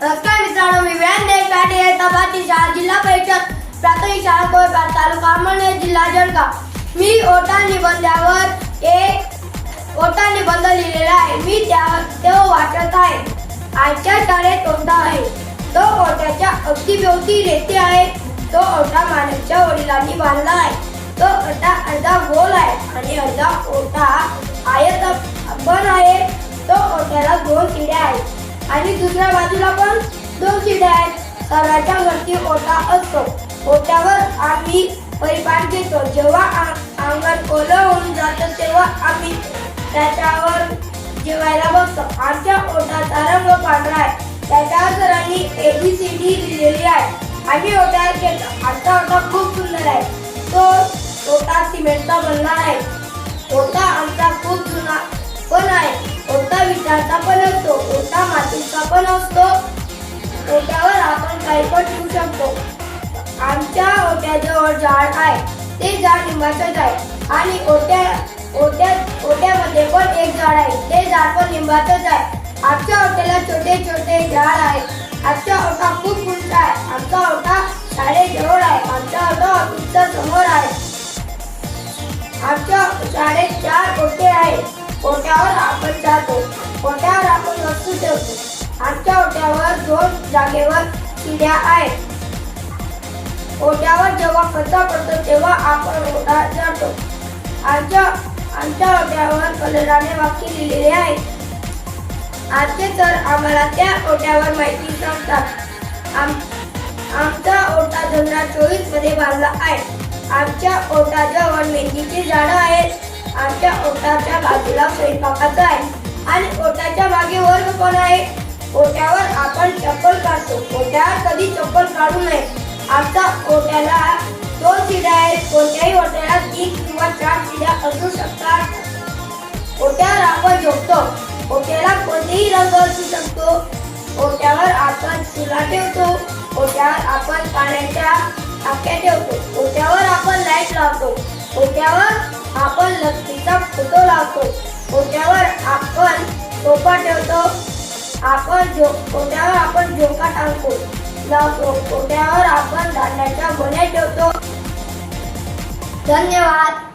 नमस्कार मित्रांनो मी व्यान देशपांडे तपाची शाळा जिल्हा परिषद प्राथमिक शाळा कोळपाट तालुका अमळनेर जिल्हा जळगाव. मी ओटा निबंधावर एक ओटा निबंध लिहिलेला आहे. मी त्यावर तो वाचत आहे. आजच्या शाळेत ओटा आहे. तो ओट्याच्या अवतीभोवती रेती आहे. तो ओटा मानवच्या वडिलांनी बांधला आहे. तो ओटा अर्धा गोल आहे आणि अर्धा ओटा आयत पण आहे. तो ओट्याला दोन शिड्या आहेत. आणि दुसऱ्या बाजूला पण दोन शिड्या आहेत. सर्वांच्या वरती ओटा असतो. ओट्यावर आम्ही परिपान घेतो. जेव्हा अंगण ओलं होऊन जातं तेव्हा आम्ही त्याच्यावर जेवायला बसतो. आमच्या ओटाचा रंग पांढरा आहे. त्याच्यावर सरांनी डी लिहिलेली आहे. आम्ही ओट्यावर घेतो. आमचा ओटा खूप सुंदर आहे. तो ओटा सिमेंटचा बनला आहे. ओटा आमचा खूप जुना पण आहे. ओटा विचारता पण ओटा मातीचा पण असतो. ओट्यावर आपण काही पण ठेवू शकतो. आमच्या ओट्याजवळ झाड आहे. ते झाड लिंबाचंच आहे. आणि ओट्या ओट्या ओट्यामध्ये पण एक झाड आहे. ते झाड पण लिंबाचंच आहे. आमच्या ओट्याला छोटे छोटे झाड आहे. आमचा ओटा खूप उंच आहे. आमचा ओटा शाळेजवळ आहे. आमचा ओटा ऑफिसच्या समोर आहे. आमच्या शाळेत चार ओटे आहेत. ओट्यावर आमच्या ओट्यावर दोन जागेवर किड्या आहेत. ओट्यावर जेव्हा कचरा पडतो तेव्हा आपण ओटा जातो आमच्या आमच्या ओट्यावर कलराने वाक्य लिहिलेले आहे. आमचे सर आम्हाला त्या ओट्यावर माहिती सांगतात. आम आमचा ओटा धंदा चोवीसमध्ये बांधला आहे. आमच्या ओटाजवळ मेथीची झाडं आहेत. आमच्या ओटाच्या बाजूला स्वयंपाकाचं आहे. आणि ओटाच्या मागे वर्ग कोण आहे. ओट्यावर आपण चप्पल काढतो. ओट्यावर कधी चप्पल काढू नये. आता ओट्याला दोन शिड्या आहेत कोणत्याही ओट्याला तीन किंवा चार शिड्या असू शकतात. ओट्यावर आपण झोपतो ओट्याला कोणतेही रंग असू शकतो. ओट्यावर आपण चुला ठेवतो. ओट्यावर आपण पाण्याच्या टाक्या ठेवतो. ओट्यावर आपण लाइट लावतो. ओट्यावर आपण लक्ष्मीचा फोटो लावतो. ओट्यावर आपण सोफा ठेवतो. आपण जो ओट्यावर आपण झोका टाकतो. लावतो आपण धान्याच्या गोण्या ठेवतो. धन्यवाद.